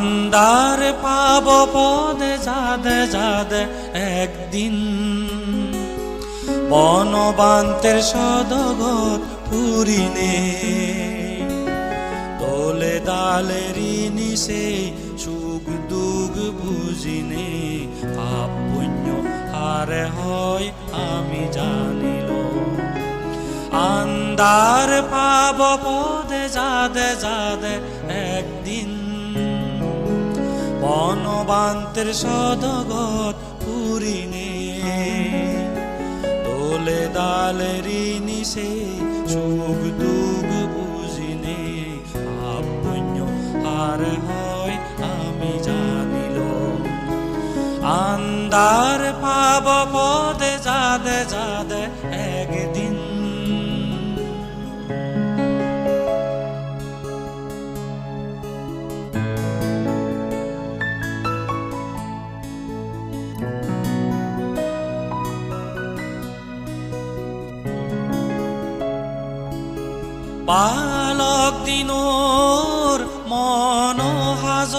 আন্দার পাব পদে যাদে যাদে একদিন। বনবান্তের সদগত পুরিনে দোলে দালেরি নিশে সুখ দুগ বুঝিনে, পাপ পুণ্য হারে হয় আমি জানিল। আন্দার পাব পদে যাদে যাদে একদিন। বনবান্তের সদগত পুরিনে। দোলে দালে সে সুখ দুঃখ বুঝিনে। আপন্য আর হয়, আমি জানিল আন্দার বালক দিনোর মন হাজ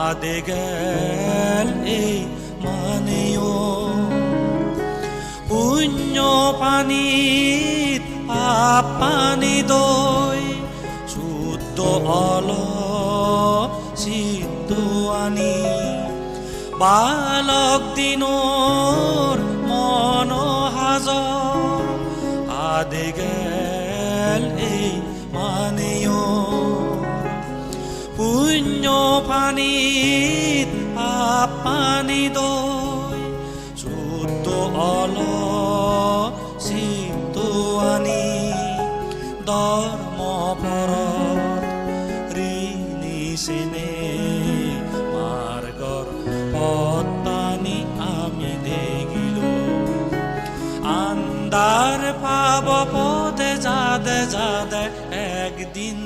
আদে গেল এই মানেও। পুণ্য পানীত পাপ পানী দৈ, শুদ্ধ অল সিদ্ধ আনি। বালক দিনোর এই মানেও পুণ্য পানী দৈ শুদ্ধ অল সিদ্ধ আনি ধৰ্ম পৰত ঋণী মাৰ্গৰ যাদে একদিন।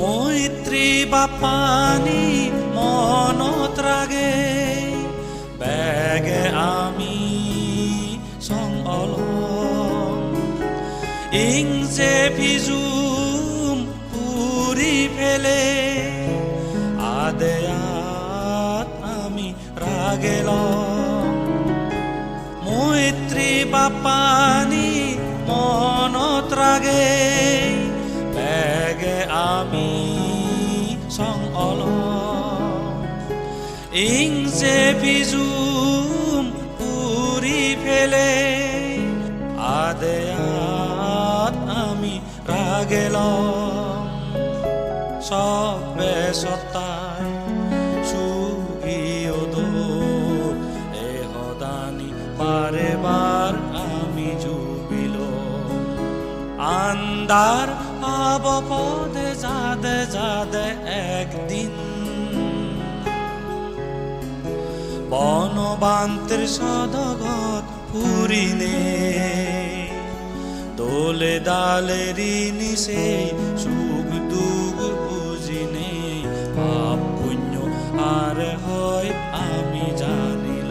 মৈত্রী বাপানি মনত রাগে বেগে আমি ইং যে ভিজুম পুরি ফেলে। আদেয়াত আমি রাগেলম মৈত্রী বাপানি মনত রাগে। বেগে আমি সং ইং যে বিজুম পুরি ফেলে। আদেয়াত সবে সত্তায় সুগিও দো এ হদানি বারে বার আমি জুবিল। আন্দার পাব পদে যাদে যাদে একদিন। বনবান্তের সদগত পুরিনে দোলে দালেরি নিশে সুখ দুগ হয়, আমি জানিল।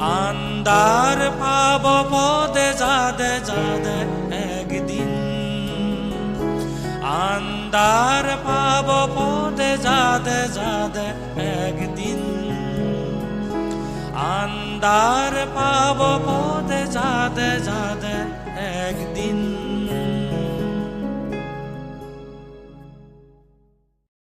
আন্দার পাব পদে যাদে যাদে একদিন। আন্দার পাব পদে যাদে যাদে একদিন। আন্দার পাব পদে যাদে যাদে একদিন।